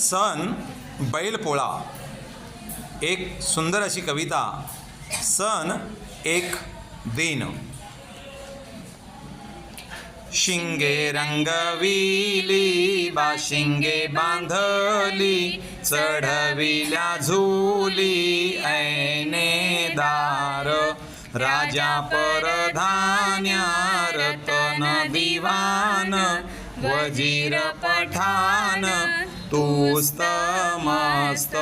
सण बैलपोळा. एक सुंदर अशी कविता. सण एक दिन. शिंगे रंगविली बाशिंगे बांधली चढविल्या झुली ऐने दार. राजा परधान्या रतन दिवान वजीर पठाण तूस्त मस्त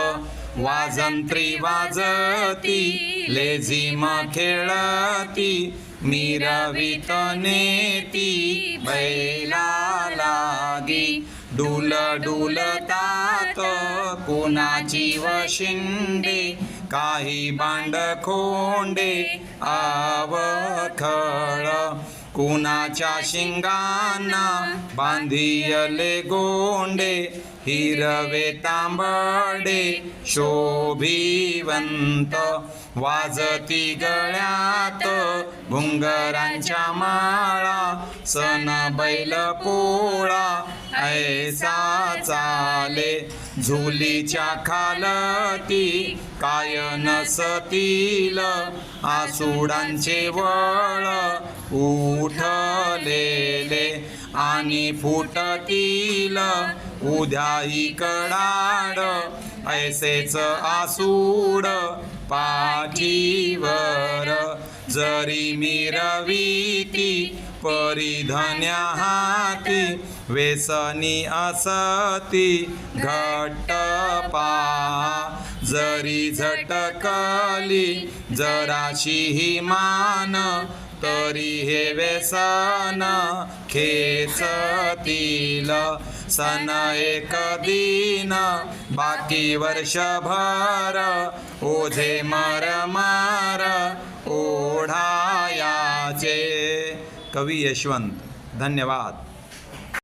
वाजंत्री वाजती लेझिम खेळती मिरवित नेती बैला लागी डुल डुलतात कुणाची शिंदे काही बांड खोंडे आवखळ कुणाच्या शिंगांना बांधियले गोंडे हिरवे तांबडे शोभिवंत वाजती गळ्यात भुंगरांच्या माळा सन बैल पोळा ऐसा चाले. झुलीच्या खालती काय नसतील? आसुडांचे वळ उठलेले आणि फुटतील. उद्याही कडाड ऐसेच आसूड पाठीवर जरी मिरविती परिधन्या हाती वेसनी असती घट्ट पा जरी झटकली जराशी ही मान तरी हे व्यसन खेचतील. सन एक दिन बाकी वर्षभर ओझे मर मार ओढायाचे. कवी यशवंत धन्यवाद.